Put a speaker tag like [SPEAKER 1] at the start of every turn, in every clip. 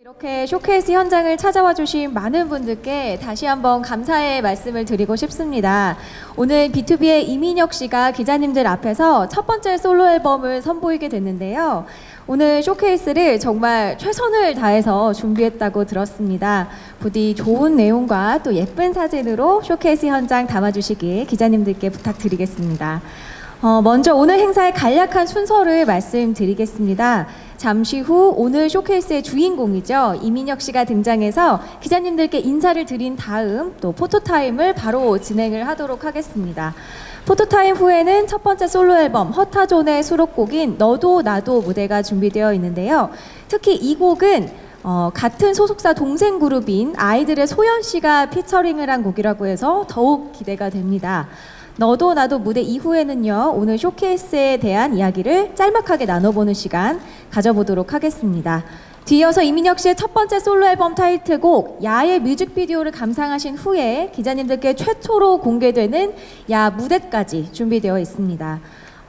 [SPEAKER 1] 이렇게 쇼케이스 현장을 찾아와 주신 많은 분들께 다시 한번 감사의 말씀을 드리고 싶습니다. 오늘 B2B의 이민혁 씨가 기자님들 앞에서 첫 번째 솔로 앨범을 선보이게 됐는데요. 오늘 쇼케이스를 정말 최선을 다해서 준비했다고 들었습니다. 부디 좋은 내용과 또 예쁜 사진으로 쇼케이스 현장 담아주시길 기자님들께 부탁드리겠습니다. 어, 먼저 오늘 행사의 간략한 순서를 말씀드리겠습니다. 잠시 후 오늘 쇼케이스의 주인공이죠. 이민혁 씨가 등장해서 기자님들께 인사를 드린 다음 또 포토타임을 바로 진행을 하도록 하겠습니다. 포토타임 후에는 첫 번째 솔로 앨범 허타존의 수록곡인 너도 나도 무대가 준비되어 있는데요. 특히 이 곡은 어, 같은 소속사 동생 그룹인 아이들의 소연 씨가 피처링을 한 곡이라고 해서 더욱 기대가 됩니다. 너도 나도 무대 이후에는요, 오늘 쇼케이스에 대한 이야기를 짤막하게 나눠보는 시간 가져보도록 하겠습니다. 뒤이어서 이민혁 씨의 첫 번째 솔로 앨범 타이틀곡 야의 뮤직비디오를 감상하신 후에 기자님들께 최초로 공개되는 야 무대까지 준비되어 있습니다.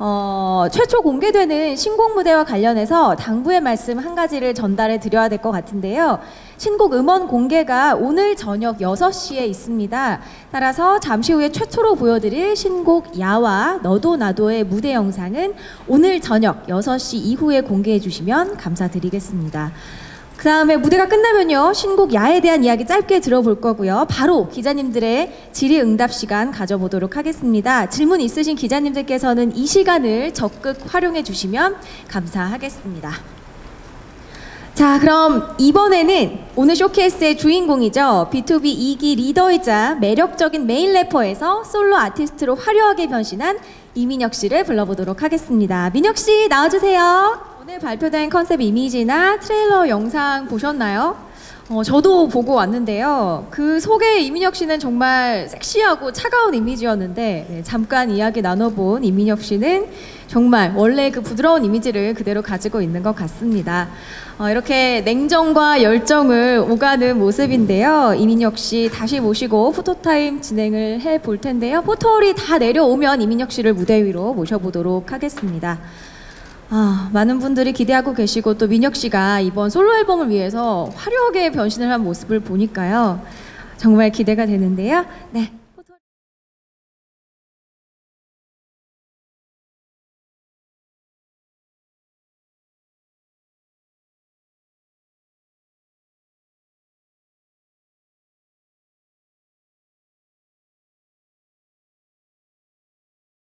[SPEAKER 1] 어, 최초 공개되는 신곡 무대와 관련해서 당부의 말씀 한 가지를 전달해 드려야 될 것 같은데요. 신곡 음원 공개가 오늘 저녁 6시에 있습니다. 따라서 잠시 후에 최초로 보여드릴 신곡 야와 너도 나도의 무대 영상은 오늘 저녁 6시 이후에 공개해 주시면 감사드리겠습니다. 그 다음에 무대가 끝나면요 신곡 야에 대한 이야기 짧게 들어볼 거고요. 바로 기자님들의 질의응답 시간 가져보도록 하겠습니다. 질문 있으신 기자님들께서는 이 시간을 적극 활용해 주시면 감사하겠습니다. 자 그럼 이번에는 오늘 쇼케이스의 주인공이죠. B2B 2기 리더이자 매력적인 메인 래퍼에서 솔로 아티스트로 화려하게 변신한 이민혁 씨를 불러보도록 하겠습니다 민혁 씨 나와주세요 오늘 발표된 컨셉 이미지나 트레일러 영상 보셨나요? 어, 저도 보고 왔는데요. 그 속에 이민혁 씨는 정말 섹시하고 차가운 이미지였는데 네, 잠깐 이야기 나눠본 이민혁 씨는 정말 원래 그 부드러운 이미지를 그대로 가지고 있는 것 같습니다. 어, 이렇게 냉정과 열정을 오가는 모습인데요. 이민혁 씨 다시 모시고 포토타임 진행을 해 볼 텐데요. 포토홀이 다 내려오면 이민혁 씨를 무대 위로 모셔보도록 하겠습니다. 아, 많은 분들이 기대하고 계시고 또 민혁 씨가 이번 솔로 앨범을 위해서 화려하게 변신을 한 모습을 보니까요. 정말 기대가 되는데요. 네.